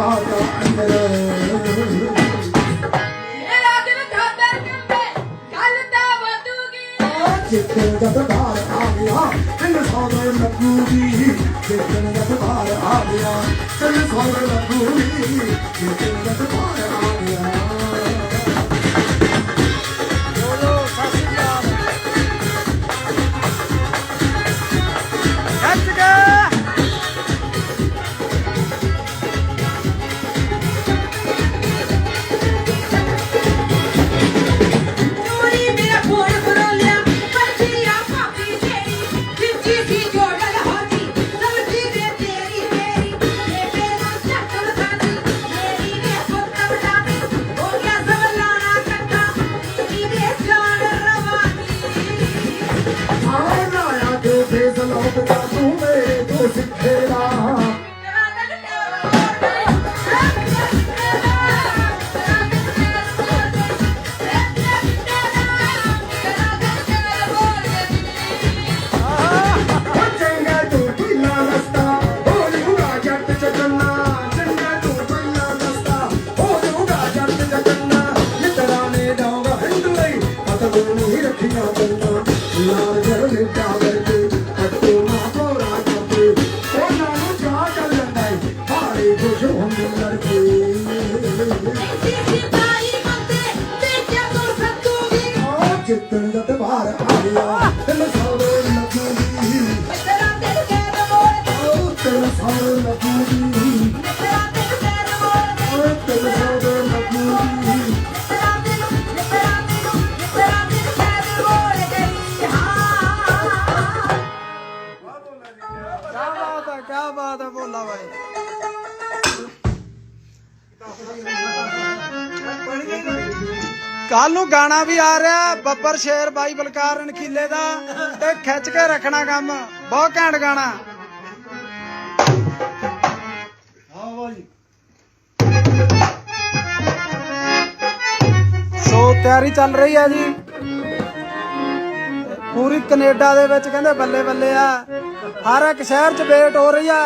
ਜਾ ਅੰਦਰ ਮੇਰਾ ਦਿਲ ਆ ਗਿਆ ਤੈਨੂੰ ਸੌਦੇ ਲੱਗੂਗੀ ਜਿੱਤੇ ਜਦ ਬਾਹਰ ਆ ਗਿਆ ਤੈਨੂੰ ਸੌਦੇ ਲੱਗੂਗੀ ਜਿੱਤੇ ਜਦ ਜਿੱਤਣ ਦਾ ਤਬਾਰ ਆ ਗਿਆ ਤੈਨੂੰ ਸੌਦੇ ਲੱਗੂਗੀ ਉਹ ਤੈਨੂੰ ਸੌਦੇ ਲੱਗੂਗੀ ਉਹ ਤੈਨੂੰ ਸੌਦੇ ਲੱਗੂਗੀ ਕਿਆ ਬਾਤ ਹੈ ਕਿਆ ਬਾਤ ਹੈ ਭੋਲਾ ਭਾਈ ਕੱਲ ਨੂੰ ਗਾਣਾ ਵੀ ਆ ਰਿਹਾ ਬੱਬਰ ਸ਼ੇਰ ਬਾਈ ਬਲਕਾਰ ਰਣਖੀਲੇ ਦਾ ਤੇ ਖਿੱਚ ਕੇ ਰੱਖਣਾ ਕੰਮ। ਬਹੁਤ ਘੈਂਟ ਗਾਣਾ। ਸੋ ਤਿਆਰੀ ਚੱਲ ਰਹੀ ਹੈ ਜੀ। ਪੂਰੀ ਕੈਨੇਡਾ ਦੇ ਵਿੱਚ ਕਹਿੰਦੇ ਬੱਲੇ ਬੱਲੇ ਆ। ਹਰ ਇੱਕ ਸ਼ਹਿਰ 'ਚ ਵੇਟ ਹੋ ਰਹੀ ਆ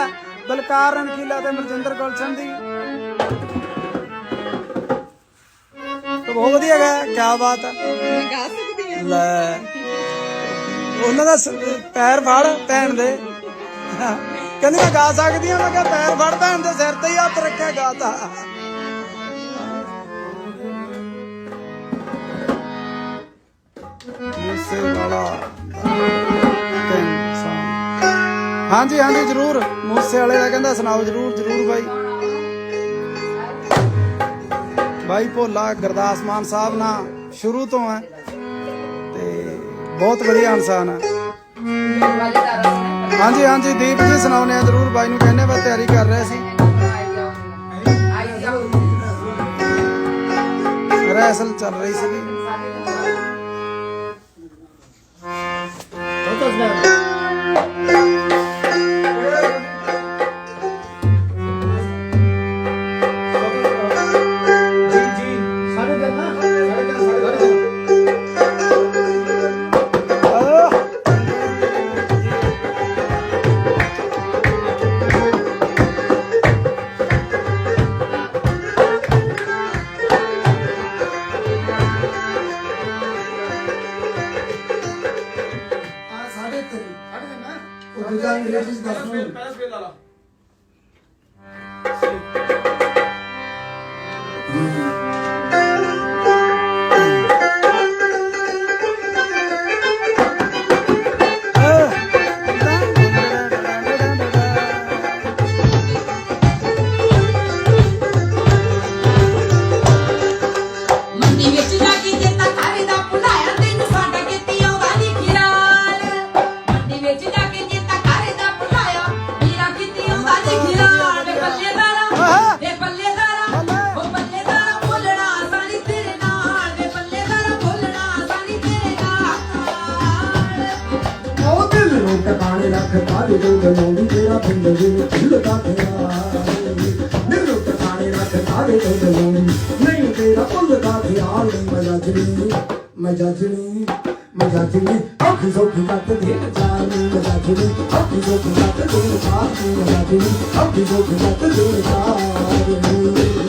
ਬਲਕਾਰ ਰਣਖੀਲਾ ਤੇ ਮਰਜਿੰਦਰ ਗੁਲਸ਼ਨ ਦੀ। ਬਹੁਤ ਵਧੀਆ ਗਾ ਕੀ ਬਾਤ ਹੈ ਲੈ। ਉਹਨਾਂ ਦਾ ਸ- ਪੈਰ ਫੜ ਭੈਣ ਦੇ। ਕਹਿੰਦੀ ਮੈਂ ਗਾ ਸਕਦੀ ਹਾਂ ਮੈਂ ਕਿਹਾ ਪੈਰ ਫੜ ਭੈਣ ਦੇ ਸਿਰ ਤੇ ਹੀ ਹੱਥ ਰੱਖਿਆ ਗਾਤਾ ਮੂਸੇ ਵਾਲਾ ਹਾਂਜੀ ਹਾਂਜੀ, ਜਰੂਰ। ਮੂਸੇ ਵਾਲੇ ਦਾ ਕਹਿੰਦਾ ਸੁਣਾਓ, ਜਰੂਰ ਜਰੂਰ ਬਾਈ। ਬਾਈ ਭੋਲਾ ਗੁਰਦਾਸ ਮਾਨ ਸਾਹਿਬ ਨਾਲ ਸ਼ੁਰੂ ਤੋਂ ਹੈ ਤੇ ਬਹੁਤ ਵਧੀਆ ਇਨਸਾਨ ਹੈ। ਹਾਂਜੀ ਹਾਂਜੀ, ਦੀਪ ਜੀ ਸੁਣਾਉਣੇ ਆ, ਜਰੂਰ ਬਾਈ ਨੂੰ ਕਹਿੰਦੇ ਬਸ ਤਿਆਰੀ ਕਰ ਰਹੇ ਸੀ। ਰੈਸਲ ਚੱਲ ਰਹੀ ਸੀ ਸਾਢੇ ਕਾਲੇ ਤੋਂ ਗਲੋਂਦੀ ਤੇਰਾ ਪਿੰਡ ਵੀ ਢਿੱਲਦਾ ਤੇਰਾ ਦਿਲ ਨੂੰ ਟਿਕਾਣੇ ਰੱਖ ਕਾਲੇ ਤੋਂ ਗਲੋਂਦੀ ਨਹੀਂ ਤੇਰਾ ਭੁੱਲਦਾ ਖਿਆਲ ਨਹੀਂ ਮੈਂ ਜੱਜਣੀ ਮੈਂ ਜੱਜਣੀ ਮਜਾਜਣੀ ਔਖੀ ਸੌਖੀ ਕੱਟ ਦੇ ਚਾਰ ਮਜਾਜਣੀ ਔਖੀ ਸੌਖੀ ਕੱਟ ਦੇ ਚਾਰ ਮਜਾਜਣੀ ਔਖੀ ਸੌਖੀ ਕੱਟ ਦੇ ਚਾਰ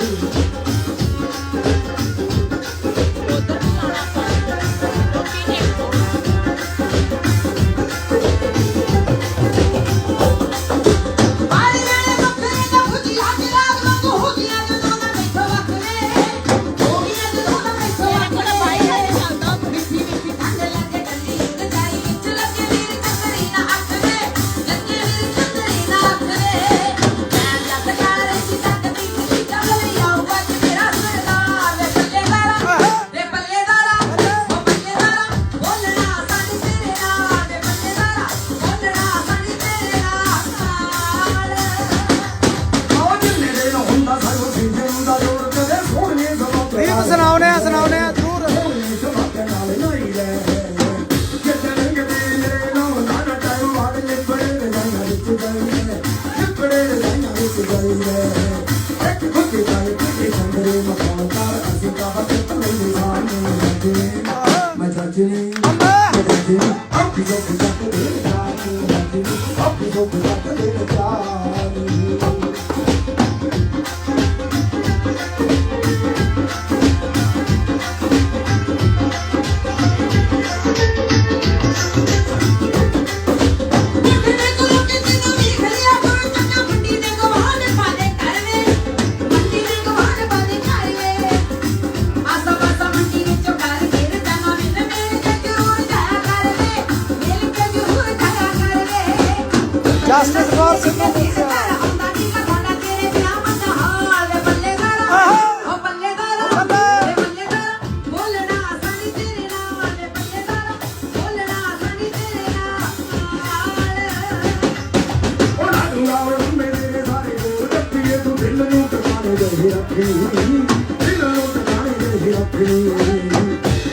ਦੇ ਰੱਖੀ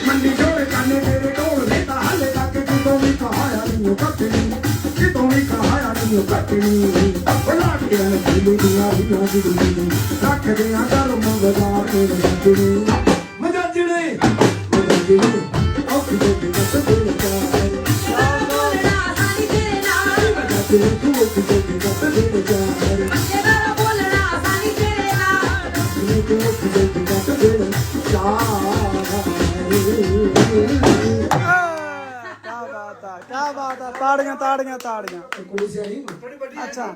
ਮੰਡੀ ਜੋੜੇ ਕਾਨੇ ਤੇਰੇ ਕੋਲ ਨੇ ਤਾਂ ਹਾਲੇ ਤੱਕ ਕਿਤੋਂ ਵੀ ਕਹਾਇਆ ਨਹੀਂ ਕੱਟਣੀ ਕਿਤੋਂ ਵੀ ਕਹਾਇਆ ਨਹੀਂ ਕੱਟਣੀ ਉਹ ਲਾਡੀਆਂ ਨੇ ਦਿਲ ਦੀਆਂ ਰੀਆਂ ਦੀ ਰੱਖਦੇ ਆ ਕਰ ਮੰਗਦਾ ਤੇ ਰੱਖਣੀ ਮਜਾਜਣੇ ਮਜਾਜਣੇ ਔਖੀ ਦੇ ਕੱਟ ਦੇ ਚਾਰ ਬੋਲਣਾ ਸਾਡੀ ਤੇਰੇ ਨਾਲ। ਮਜਾਜਣੇ ਕੀ ਤਾੜੀਆਂ ਤਾੜੀਆਂ ਤਾੜੀਆਂ। ਅੱਛਾ।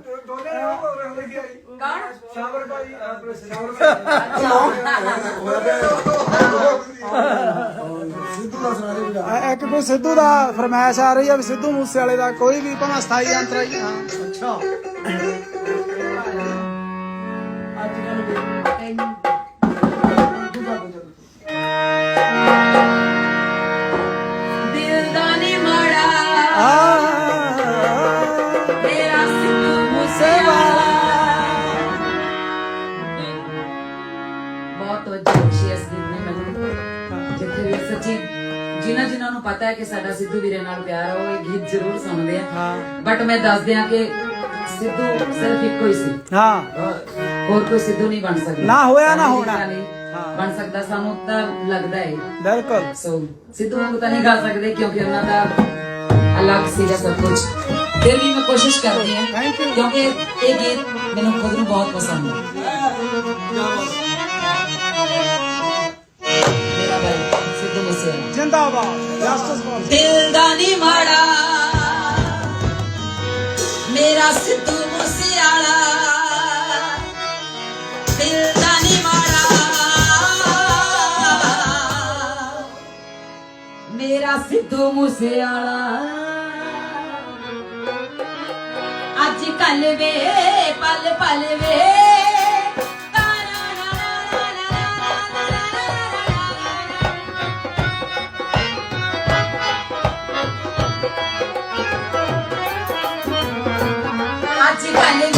ਇਹ ਇੱਕ ਕੋਈ ਸਿੱਧੂ ਦਾ ਫਰਮਾਇਸ਼ ਆ ਰਹੀ ਆ ਵੀ ਸਿੱਧੂ ਮੂਸੇ ਵਾਲੇ ਦਾ ਕੋਈ ਵੀ ਭਾਵੇਂ ਸਥਾਈ ਅੰਤਰਾਈ ਹਾਂ ਅੱਛਾ। ਦਿਲ ਜਿਨ੍ਹਾਂ ਜਿਨ੍ਹਾਂ ਨੂੰ ਪਤਾ ਹੈ ਕਿ ਸਾਡਾ ਸਿੱਧੂ ਵੀਰੇ ਨਾਲ ਪਿਆਰ ਹੈ ਉਹ ਇਹ ਗੀਤ ਜ਼ਰੂਰ ਸੁਣਦੇ ਆ। ਹਾਂ। ਬਟ ਮੈਂ ਦੱਸ ਦਿਆਂ ਕਿ ਸਿੱਧੂ ਸਿਰਫ ਇੱਕੋ ਹੀ ਸੀ। ਹਾਂ। ਹੋਰ ਕੋਈ ਸਿੱਧੂ ਨਹੀਂ ਬਣ ਸਕਦਾ। ਨਾ ਹੋਇਆ, ਨਾ ਸਾਨੂੰ ਹੋਣਾ। ਨਹੀਂ ਹਾਂ। ਬਣ ਸਕਦਾ ਸਾਨੂੰ ਤਾਂ ਲੱਗਦਾ ਹੈ ਬਿਲਕੁਲ। ਸੋ ਸਿੱਧੂ ਵਾਂਗੂ ਤਾਂ ਨਹੀਂ ਗਾ ਸਕਦੇ ਕਿਉਂਕਿ ਉਹਨਾਂ ਦਾ ਅਲੱਗ ਸੀਗਾ ਸਭ ਕੁਝ। ਫਿਰ ਵੀ ਮੈਂ ਕੋਸ਼ਿਸ਼ ਕਰਦੀ ਹਾਂ Thank you. ਕਿਉਂਕਿ ਇਹ ਗੀਤ ਮੈਨੂੰ ਖੁਦ ਨੂੰ ਬਹੁਤ ਪਸੰਦ ਹੈ ਜਿੰਦਾਬਾਦ ਜਸਟਿਸ ਫॉर ਦਿਲ ਦਾ ਨੀ ਮਾੜਾ। ਮੇਰਾ ਸਿੱਧੂ ਮੂਸੇਵਾਲਾ। ਦਿਲ ਦਾ ਨੀ ਮਾੜਾ। ਮੇਰਾ ਸਿੱਧੂ ਮੂਸੇਵਾਲਾ। ਅੱਜ ਕੱਲ ਵੇ ਪਲ ਪਲ ਵੇ। ਅੱਜ ਕੱਲ ਵੇ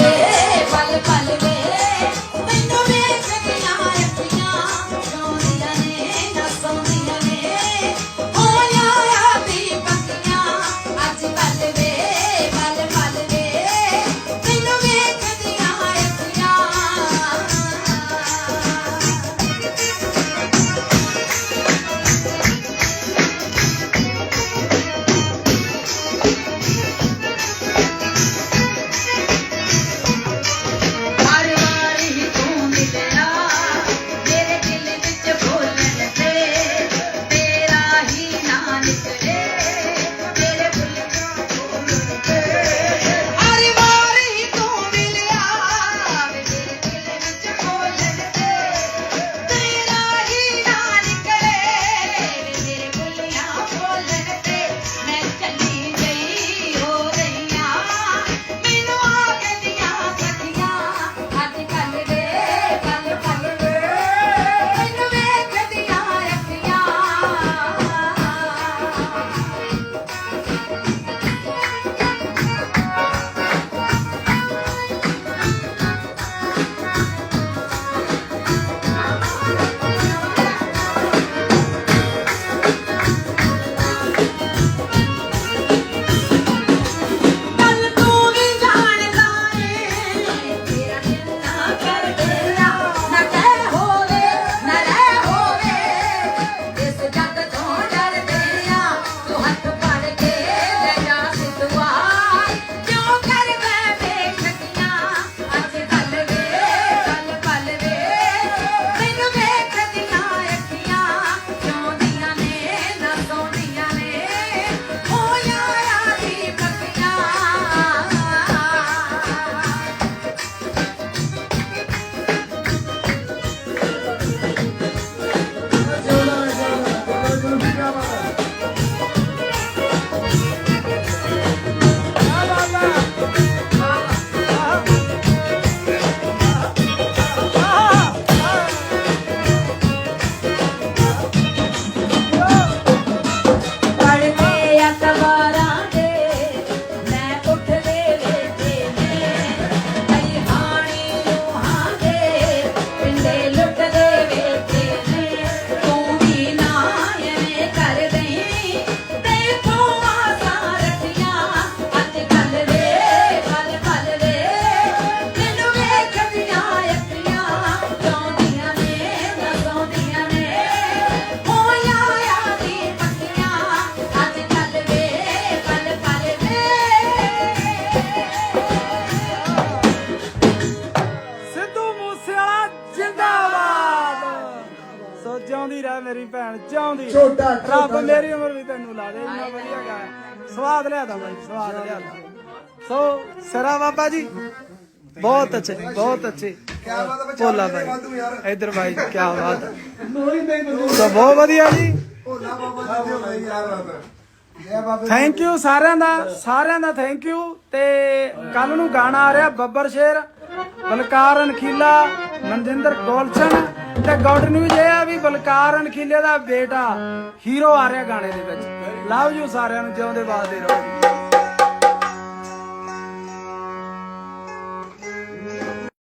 ਲੱਖ ਰੱਬ ਮੇਰੀ ਉਮਰ ਵੀ ਤੈਨੂੰ ਲਾ ਦੇ ਇੰਨਾ ਵਧੀਆ ਗਾਇਆ ਸਵਾਦ ਲਿਆਦਾ ਬਾਈ ਸਵਾਦ ਲਿਆਦਾ ਸੋ ਸਿਰਾ ਬਾਬਾ ਜੀ ਬਹੁਤ ਅੱਛੇ ਬਹੁਤ ਅੱਛੇ। ਕਿਆ ਬਾਤ ਹੈ ਭੋਲਾ ਬਾਈ। ਇਧਰ ਬਾਈ ਕੀ ਬਾਤ ਹੈ ਸੋ ਬਹੁਤ ਵਧੀਆ ਜੀ। ਭੋਲਾ ਬਾਬਾ ਜੀ ਦੇ ਯਾਰ ਥੈਂਕ ਯੂ ਸਾਰਿਆਂ ਦਾ ਸਾਰਿਆਂ ਦਾ ਥੈਂਕ ਯੂ ਤੇ ਕੱਲ ਨੂੰ ਗਾਣਾ ਆ ਰਿਹਾ ਬੱਬਰ ਸ਼ੇਰ ਬਲਕਾਰ ਅਨਖੀਲਾ ਮਨਜਿੰਦਰ ਗੋਲਸ਼ਨ ਤੇ ਗੁੱਡ ਨਿਊਜ਼ ਇਹ ਆ ਵੀ ਬਲਕਾਰ ਅਨਖੀਲੇ ਦਾ ਬੇਟਾ ਹੀਰੋ ਆ ਰਿਹਾ ਗਾਣੇ ਦੇ ਵਿੱਚ। ਲਵ ਯੂ ਸਾਰਿਆਂ ਨੂੰ, ਜਿਉਂਦੇ ਵਾਸਦੇ ਰਹੋ।